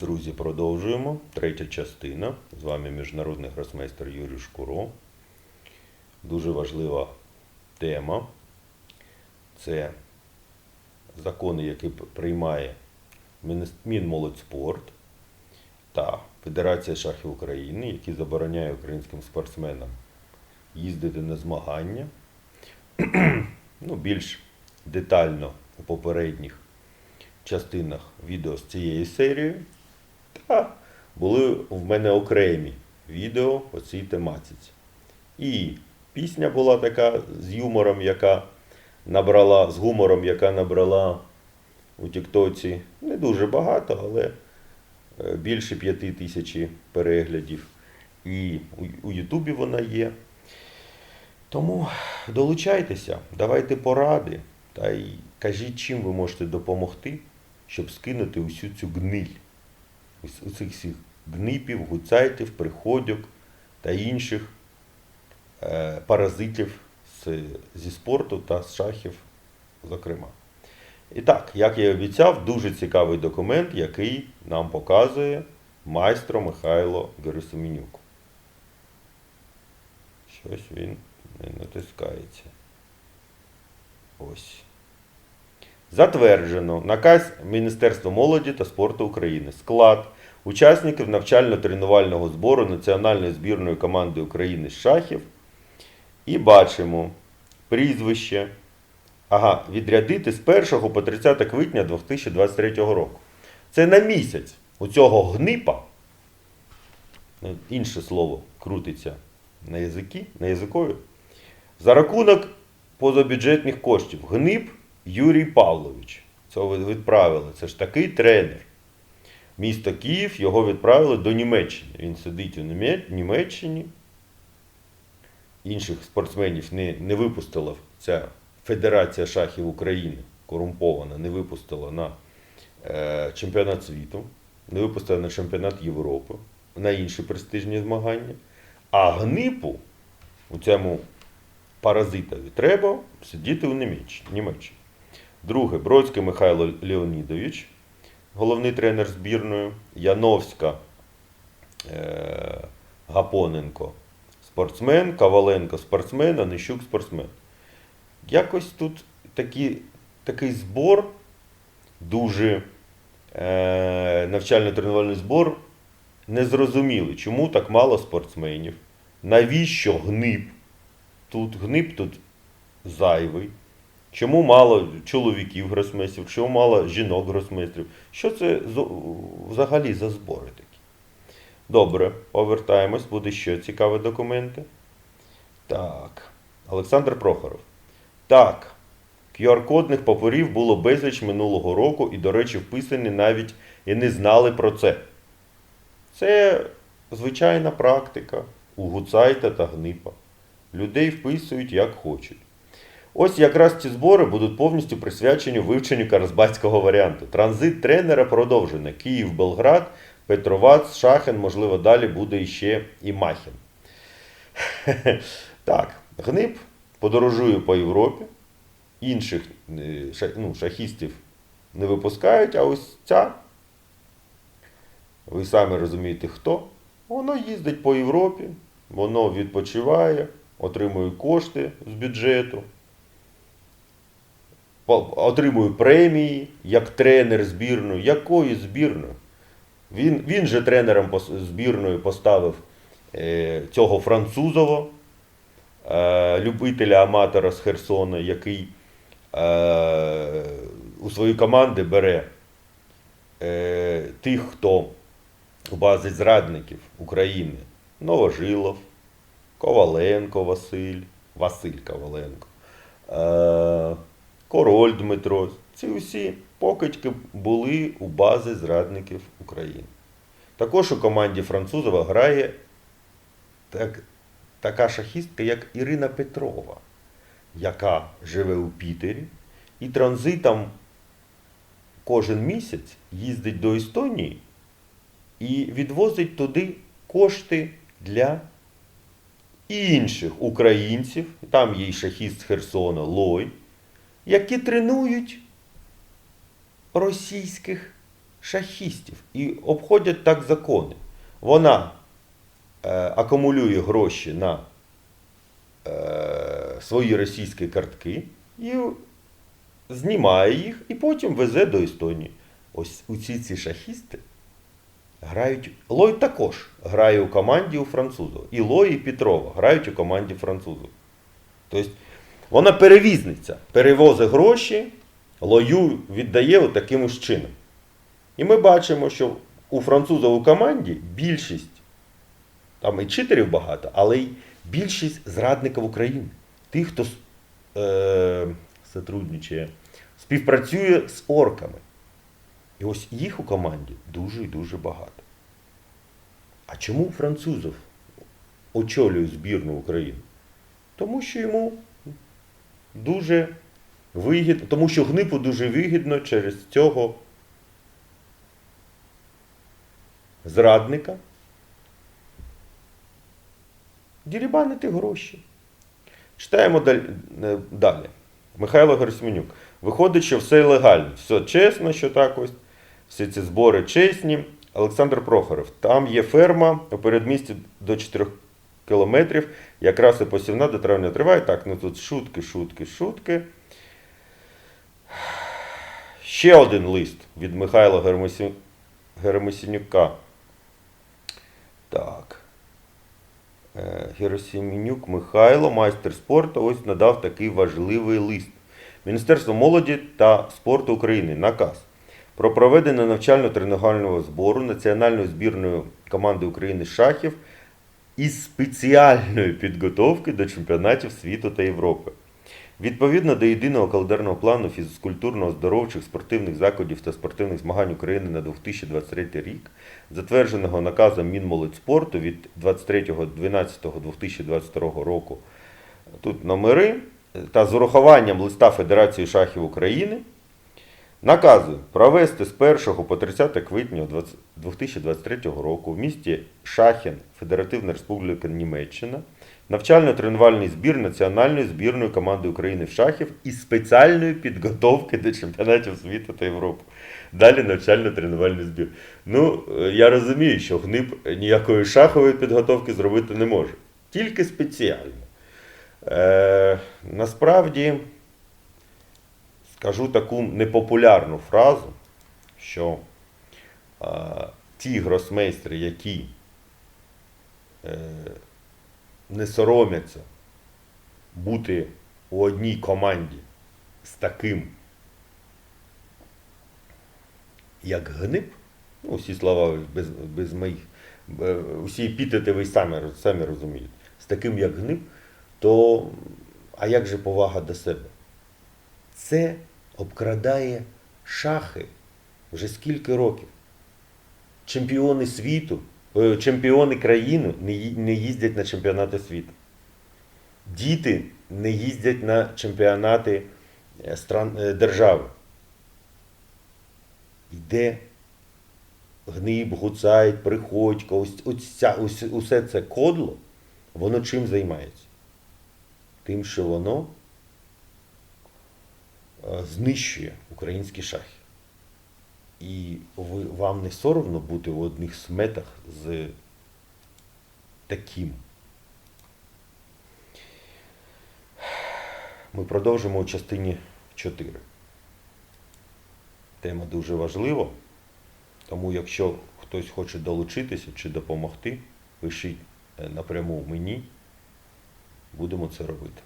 Друзі, продовжуємо. Третя частина. З вами міжнародний гросмейстер Юрій Шкуро. Дуже важлива тема. Це закони, які приймає Мінмолодьспорт та Федерація шахів України, які забороняє українським спортсменам їздити на змагання. ну, більш детально у попередніх частинах відео з цієї серії. Та були в мене окремі відео по цій тематиці. І пісня була така з юмором, яка набрала, з гумором, яка набрала у Тіктоці не дуже багато, але е, більше п'яти тисячі переглядів. І у- у Ютубі вона є. Тому долучайтеся, давайте поради та й кажіть, чим ви можете допомогти, щоб скинути усю цю гниль, ус- усіх всіх гнипів, гуцайтів, приходьок та інших е, паразитів зі спорту та з шахів, зокрема. І так, як я і обіцяв, дуже цікавий документ, який нам показує майстро Михайло Герасименюк. Щось він не натискається. Ось. Затверджено наказ Міністерства молоді та спорту України. Склад учасників навчально-тренувального збору Національної збірної команди України з шахів. І бачимо прізвище. Ага, відрядити з 1 по 30 квітня 2023 року. Це на місяць у цього гнипа, ну, інше слово крутиться на язики, на язикові, за рахунок позабюджетних коштів. Гнип Юрій Павлович. Це ви відправили. Це ж такий тренер. Місто Київ його відправили до Німеччини. Він сидить у. Німеччині. Інших спортсменів не, не випустила ця Федерація шахів України корумпована, не випустила на е, чемпіонат світу, не випустила на чемпіонат Європи, на інші престижні змагання. А гнипу у цьому паразитові треба сидіти у Німеччині. Друге, Бродський Михайло Леонідович, головний тренер збірної, Яновська е, Гапоненко, спортсмен, Коваленко спортсмен, Онищук спортсмен. Якось тут такі, такий збор, дуже е, навчально-тренувальний збор, незрозумілий, чому так мало спортсменів, навіщо гнип? Тут гнип тут зайвий. Чому мало чоловіків гросмейстрів, чому мало жінок гросмейстрів? Що це взагалі за збори такі? Добре, повертаємось, буде ще цікаві документи. Так, Олександр Прохоров. Так, QR-кодних паперів було безліч минулого року і, до речі, вписані навіть і не знали про це. Це звичайна практика у Гуцайта та Гнипа. Людей вписують як хочуть. Ось якраз ці збори будуть повністю присвячені вивченню каразбатського варіанту. Транзит тренера продовжено. Київ, Белград, Петровац, Шахен, можливо, далі буде іще і Махін. Так, Гнип подорожує по Європі, інших е, ну, шахістів не випускають, а ось ця, ви самі розумієте хто, воно їздить по Європі, воно відпочиває, отримує кошти з бюджету, отримує премії як тренер збірної. Якої збірної? Він, він же тренером збірної поставив е, цього французова, е, любителя аматора з Херсона, який е, у свої команди бере е, тих, хто у базі зрадників України. Новожилов, Коваленко Василь, Василь Коваленко, е, Король Дмитро. Ці усі покидьки були у базі зрадників України. Також у команді Французова грає так, така шахістка, як Ірина Петрова, яка живе у Пітері і транзитом кожен місяць їздить до Естонії і відвозить туди кошти для інших українців, там є й шахіст з Херсона Лой, які тренують російських шахістів і обходять так закони. Вона е, акумулює гроші на е, свої російські картки і знімає їх і потім везе до Естонії. Ось усі ці шахісти грають. Лой також грає у команді у французів. І Лой, і Петрова грають у команді французів. Тобто вона перевізниця, перевозить гроші, лою віддає таким ось чином. І ми бачимо, що у французів у команді більшість, там і читерів багато, але й більшість зрадників України. Тих, хто е, сотрудничає, співпрацює з орками. І ось їх у команді дуже і дуже багато. А чому французов очолює збірну України? Тому що йому дуже вигідно, тому що гнипу дуже вигідно через цього зрадника дірібанити гроші. Читаємо е, далі. Михайло Герсменюк. Виходить, що все легально, все чесно, що так ось, всі ці збори чесні. Олександр Прохоров. Там є ферма у передмісті до 4 кілометрів. Якраз і посівна до травня триває. Так, ну тут шутки, шутки, шутки. Ще один лист від Михайла Гермосі... Гермосінюка. Так. Е, Михайло, майстер спорту, ось надав такий важливий лист. Міністерство молоді та спорту України наказ про проведення навчально-тренувального збору національної збірної команди України шахів із спеціальної підготовки до чемпіонатів світу та Європи. Відповідно до єдиного календарного плану фізкультурно-оздоровчих спортивних заходів та спортивних змагань України на 2023 рік, затвердженого наказом Мінмолодьспорту від 23.12.2022 року, тут номери, та з урахуванням листа Федерації шахів України, наказую провести з 1 по 30 квітня 2023 року в місті Шахен, Федеративна Республіка Німеччина, навчально-тренувальний збір національної збірної команди України в шахів із спеціальної підготовки до чемпіонатів світу та Європи. Далі навчально-тренувальний збір. Ну, е, я розумію, що гнип ніякої шахової підготовки зробити не може. Тільки спеціально. Е, насправді, скажу таку непопулярну фразу, що е, ті гросмейстри, які е, не соромляться бути у одній команді з таким, як гнип, ну, всі слова без, без моїх, е, усі епітети ви самі, самі розумієте, з таким, як гнип, то а як же повага до себе? Це обкрадає шахи вже скільки років. Чемпіони світу, е, чемпіони країни не їздять на чемпіонати світу. Діти не їздять на чемпіонати е, е, держави. Йде Гниб, Гуцайт, Приходько, ось, ось ця, ось, усе це кодло, воно чим займається? Тим, що воно знищує українські шахи. І ви, вам не соромно бути в одних сметах з таким. Ми продовжимо у частині 4. Тема дуже важлива, тому якщо хтось хоче долучитися чи допомогти, пишіть е, напряму мені, будемо це робити.